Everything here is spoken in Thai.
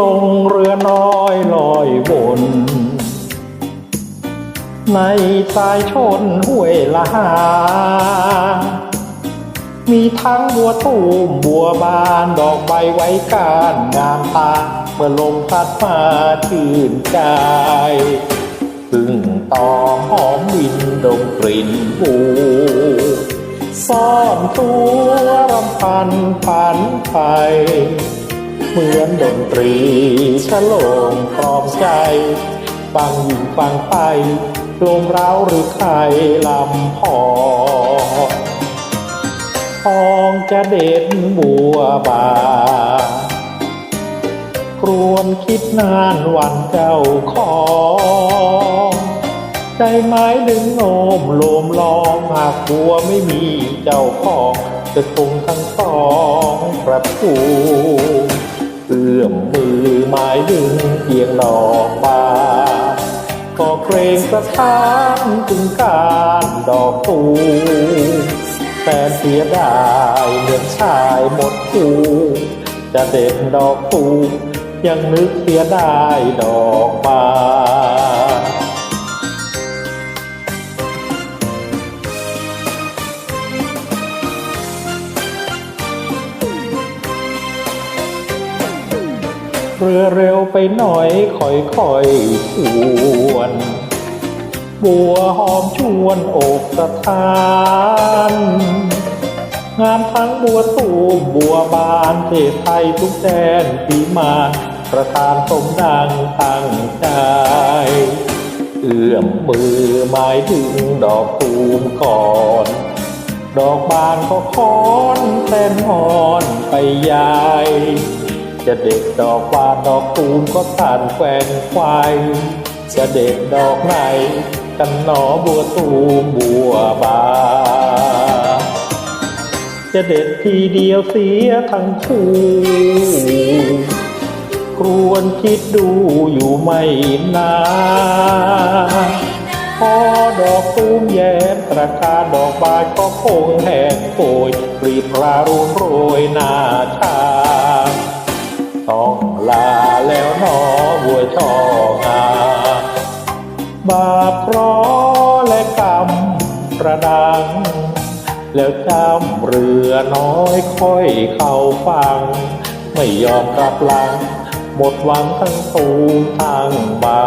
ลงเรือน้อยลอยวนในสายชนห้วยละหา มีทั้งบัวตูมบัวบานดอกใบไว้การงามตา เมื่อลมพัดมาชื่นใจพึ่งตอหอมวินดมกลิ่นบูซ่อนตัวรำพันพันไป เหมือนดนตรีฉลงพร้อมใจฟังอยู่ฟังไปลมร้าวหรือใครลำพอทองจะเด็ดบัวบาครวนคิดนานวันเจ้าของใจไม้ดึงโนมโลมลองหากบัวไม่มีเจ้าของจะคงทั้งสองประตู อื้อมมือไม้ดึงเพียงดอกบานก็เกรงสะท้านถึงการดอกตูแต่เสียดายเหมือนชายหมดตูจะเด็ดดอกตูยังนึกเสียดายดอกบาน เรือเร็วไปหน่อยค่อยๆชวน บัวหอมชวนอกสะท้านงามทั้งบัวตูมบัวบานเทศไทยทุกแดนปีมานประทานสมดังตั้งใจเอื้อมมือหมายถึงดอกตูมก่อน ดอกบานก็คอนแทนหอนไปยาย จะเด็ดดอกบานดอกตูมก็ทานแกว่งควายจะเด็ดดอกไหนกันหนอบัวตูมบัวบานจะเด็ดทีเดียวเสียทั้งคู่ครวนคิดดูอยู่ไม่นานพอดอกตูมแย้มระกาดอกบานก็คงแห้งโอยปลีพราร่งโรยหน้าชา ต้องลาแล้วหนอวัวช่องาบาปร้อและกรรมประดัง แล้วจำเรือน้อยค่อยเข้าฟัง ไม่ยอมกลับหลัง หมดหวังทั้งตูทั้งบา